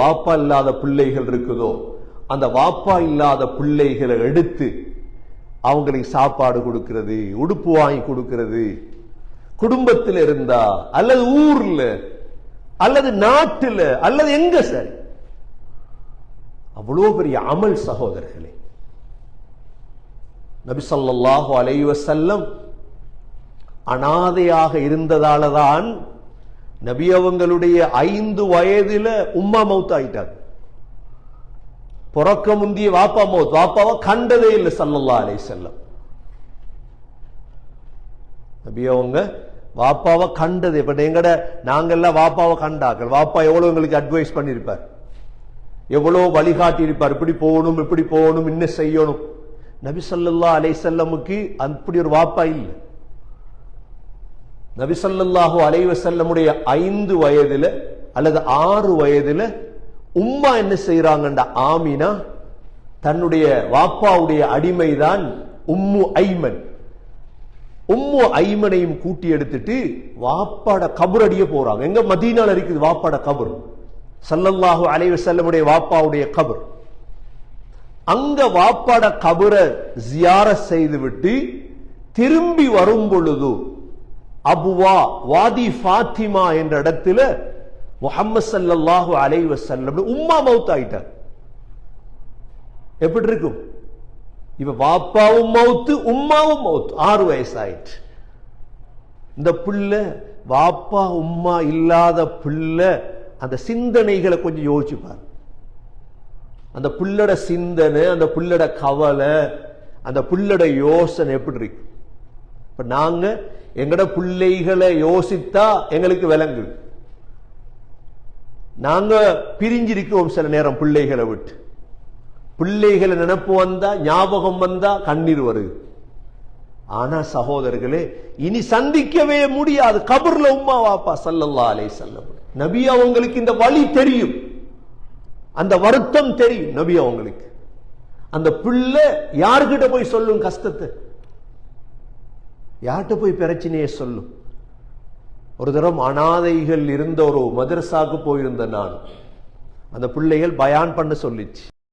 வாப்பா இல்லாத பிள்ளைகள் இருக்குதோ அந்த வாப்பா இல்லாத பிள்ளைகளை எடுத்து அவங்களுக்கு சாப்பாடு கொடுக்கிறது உடுப்பு வாங்கி கொடுக்கிறது. குடும்பத்தில் இருந்தா அல்லது ஊர்ல அல்லது நாட்டுல அல்லது எங்க சரி. அவ்வளோ பெரிய அமல் சகோதரர்களே. நபி ஸல்லல்லாஹு அலைஹி அனாதையாக இருந்ததால தான் நபி அவங்களுடைய ஐந்து வயதுல உம்மா மவுத் ஆயிட்டாங்க. பிறக்க முந்திய வாப்பா மவுத் வாப்பாவை கண்டதே இல்லை சல்லல்லா அலை செல்லம் நபி அவங்க வாப்பாவை கண்டது இப்ப எங்கட நாங்கெல்லாம் வாப்பாவை கண்டாக்கள் வாப்பா எவ்வளவு எங்களுக்கு அட்வைஸ் பண்ணியிருப்பார்? எவ்வளவு வழிகாட்டி இருப்பார் இப்படி போகணும் இப்படி போகணும் இன்னும் செய்யணும்? நபி ஸல்லல்லாஹு அலை செல்லமுக்கு அப்படி ஒரு வாப்பா இல்லை. நபி அலைவசல்லமுடைய ஐந்து வயதுல அல்லது ஆறு வயதுல உம்மா என்ன செய்யறாங்கன்ற ஆமினா தன்னுடைய வாப்பாவுடைய அடிமைதான் உம்மு ஐமன். உம்மு ஐமனையும் கூட்டி எடுத்துட்டு வாப்பாட கபர் அடிய போறாங்க. எங்க மதீனால இருக்குது வாப்பாட கபர். சல்லல்லாஹு அலைவசல்லமுடைய வாப்பாவுடைய கபர். அங்க வாப்பாட கபரை ஜியார செய்து விட்டு திரும்பி வரும் பொழுது அபுவா வாதி ஃபாத்திமா என்ற இடத்துல முஹம்மது ஸல்லல்லாஹு அலை வசல்லம் உம்மா மவுத் ஆயிட்டார். எப்படி இருக்கும்? இவ வாப்பாவும் மவுத்து உம்மாவும் மவுத்து. ஆறு வயசு ஆயிட்டு இந்த பிள்ளை வாப்பா உம்மா இல்லாத பிள்ளை அந்த சிந்தனைகளை கொஞ்சம் யோசிச்சுப்பார். அந்த புள்ளட சிந்தனை அந்த புள்ளட கவலை அந்த புள்ளட யோசனை எப்படி இருக்கு இப்ப நாங்க எங்கட பிள்ளைகளை யோசித்தா எங்களுக்கு விளங்கு. நாங்க பிரிஞ்சிருக்கிறோம் சில நேரம் பிள்ளைகளை விட்டு. பிள்ளைகளை நினப்பு வந்தா ஞாபகம் வந்தா கண்ணீர் வருது. ஆனா சகோதரர்களே இனி சந்திக்கவே முடியாது. கபர்ல உமா வாப்பா சல்லல்லா அலை செல்லம் நபி அவங்களுக்கு இந்த வழி தெரியும். அந்த வருத்தம் தெரியும் நபி அவங்களுக்கு. அந்த பிள்ளை யாருக்கிட்ட போய் சொல்லும் கஷ்டத்தை? யார்கிட்ட போய் பிரச்சனையை சொல்லும் ஒரு தரம் அனாதைகள் இருந்த ஒரு மதரசாவுக்கு போயிருந்த நான் அந்த பிள்ளைகள் பயான் பண்ண சொல்லிச்சு.